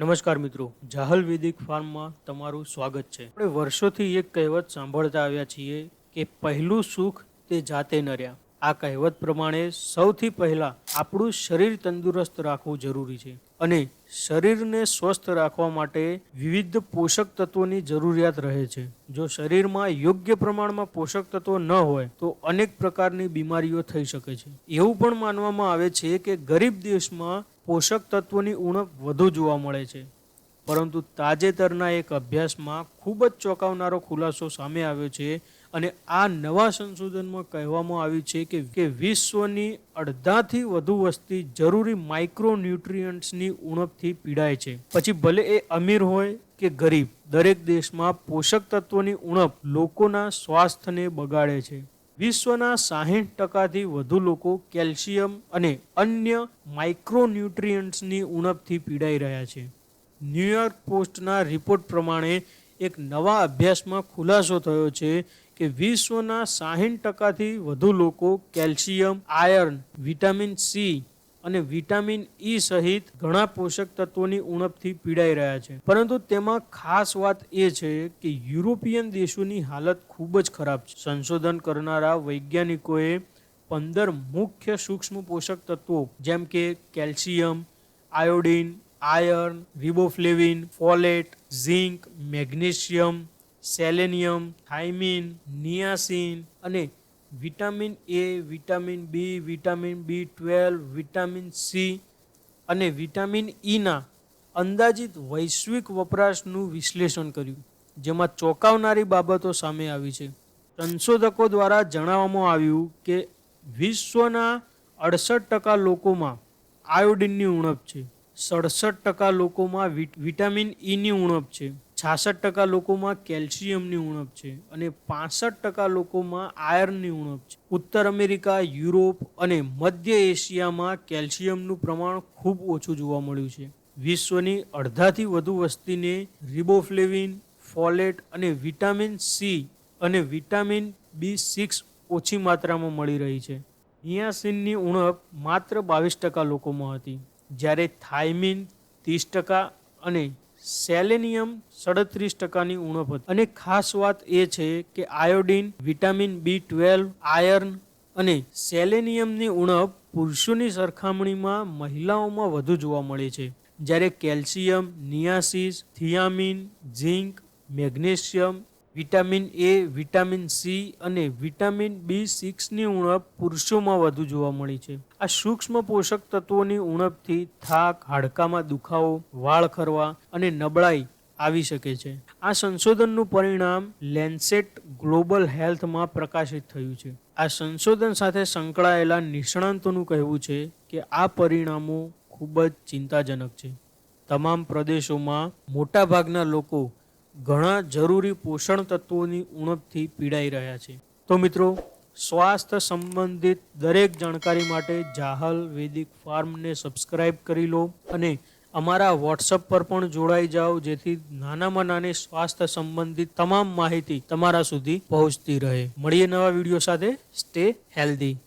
નમસ્કાર મિત્રો, જાહલ વૈદિક ફાર્મમાં તમારું સ્વાગત છે. આપણે વર્ષોથી એક કહેવત સાંભળતા આવ્યા છીએ કે પહેલું સુખ તે જાતે નર્યા. આ કહેવત પ્રમાણે સૌથી પહેલાં આપણું શરીર તંદુરસ્ત રાખવું જરૂરી છે અને શરીરને સ્વસ્થ રાખવા માટે વિવિધ પોષક તત્વોની જરૂરિયાત રહે છે. જો શરીરમાં યોગ્ય પ્રમાણમાં પોષક તત્વો ન હોય, તો અનેક પ્રકારની બીમારીઓ થઈ શકે છે. એવું પણ માનવામાં આવે છે કે ગરીબ દેશમાં પોષક તત્વોની ઉણપ વધુ જોવા મળે છે. પરંતુ તાજેતરના એક અભ્યાસમાં ખૂબ જ ચોંકાવનારો ખુલાસો સામે આવ્યો છે અને આ નવા સંશોધનમાં કહેવામાં આવ્યું છે કે વિશ્વની અડધાથી વધુ વસ્તી જરૂરી માઇક્રોન્યુટ્રિયન્ટ્સની ઉણપથી પીડાય છે. પછી ભલે એ અમીર હોય કે ગરીબ, દરેક દેશમાં પોષક તત્વોની ઉણપ લોકોના સ્વાસ્થ્યને બગાડે છે. વિશ્વના સાહીઠ ટકાથી વધુ લોકો કેલ્શિયમ અને અન્ય માઇક્રોન્યુટ્રિયન્ટ્સની ઉણપથી પીડાઈ રહ્યા છે. ન્યૂયોર્ક પોસ્ટના રિપોર્ટ પ્રમાણે એક નવા અભ્યાસમાં ખુલાસો થયો છે કે વિશ્વના સાહીઠ ટકાથી વધુ લોકો કેલ્શિયમ, આયર્ન, વિટામિન સી અને વિટામિન ઈ સહિત ઘણા પોષક તત્વોની ઉણપથી પીડાઈ રહ્યા છે. પરંતુ તેમાં ખાસ વાત એ છે કે યુરોપિયન દેશોની હાલત ખૂબ જ ખરાબ છે. સંશોધન કરનારા વૈજ્ઞાનિકોએ પંદર મુખ્ય સૂક્ષ્મ પોષક તત્વો જેમ કે calcium, iodine iron riboflavin folate zinc magnesium selenium thiamine niacin અને vitamin A vitamin B vitamin B twelve vitamin C અને વિટામિન ઈના અંદાજિત વૈશ્વિક વપરાશનું વિશ્લેષણ કર્યું, જેમાં ચોંકાવનારી બાબતો સામે આવી છે. સંશોધકો દ્વારા જણાવવામાં આવ્યું કે વિશ્વના અડસઠ ટકા લોકોમાં આયોડિનની ઉણપ છે. સડસઠ ટકા લોકોમાં વિટ- વિટામિન ઈની ઉણપ છે, છાસઠ ટકા લોકોમાં કેલ્શિયમની ઉણપ છે અને પાસઠ ટકા લોકોમાં આયર્નની ઉણપ છે. ઉત્તર અમેરિકા, યુરોપ અને મધ્ય એશિયામાં કેલ્શિયમનું પ્રમાણ ખૂબ ઓછું જોવા મળ્યું છે. વિશ્વની અડધાથી વધુ વસ્તીને રિબોફ્લેવિન, ફોલેટ અને વિટામિન સી અને વિટામિન બી સિક્સ ઓછી માત્રામાં મળી રહી છે. નિયાસિનની ઉણપ માત્ર બાવીસ ટકા લોકોમાં હતી. જ્યારે થાઇમિન ત્રીસ ટકા અને સેલેનિયમ સડત્રીસ ટકાની ઉણપ હતી. અને ખાસ વાત એ છે કે iodine, vitamin B twelve, iron અને સેલેનિયમની ઉણપ પુરુષોની સરખામણીમાં મહિલાઓમાં વધુ જોવા મળે છે. જ્યારે calcium, niacin, thiamine, zinc, magnesium vitamin A, vitamin C અને વિટામિન બી સિક્સની ઉણપ પુરુષોમાં વધુ જોવા મળી છે. આ સૂક્ષ્મ પોષક તત્વોની ઉણપથી થાક, હાડકામાં દુખાવો, વાળ ખરવા અને નબળાઈ આવી શકે છે. આ સંશોધનનું પરિણામ લેન્સેટ ગ્લોબલ હેલ્થમાં પ્રકાશિત થયું છે. આ સંશોધન સાથે સંકળાયેલા નિષ્ણાંતોનું કહેવું છે કે આ પરિણામો ખૂબ જ ચિંતાજનક છે. તમામ પ્રદેશોમાં મોટાભાગના લોકો ઘણા જરૂરી પોષણ તત્વોની ઉણપથી પીડાઈ રહ્યા છે. તો મિત્રો, સ્વાસ્થ્ય સંબંધિત દરેક જાણકારી માટે જાહલ વૈદિક ફાર્મને સબસ્ક્રાઇબ કરી લો અને અમારા વોટ્સઅપ પર પણ જોડાઈ જાઓ, જેથી નાનામાં નાની સ્વાસ્થ્ય સંબંધિત તમામ માહિતી તમારા સુધી પહોંચતી રહે. મળીએ નવા વીડિયો સાથે. Stay healthy.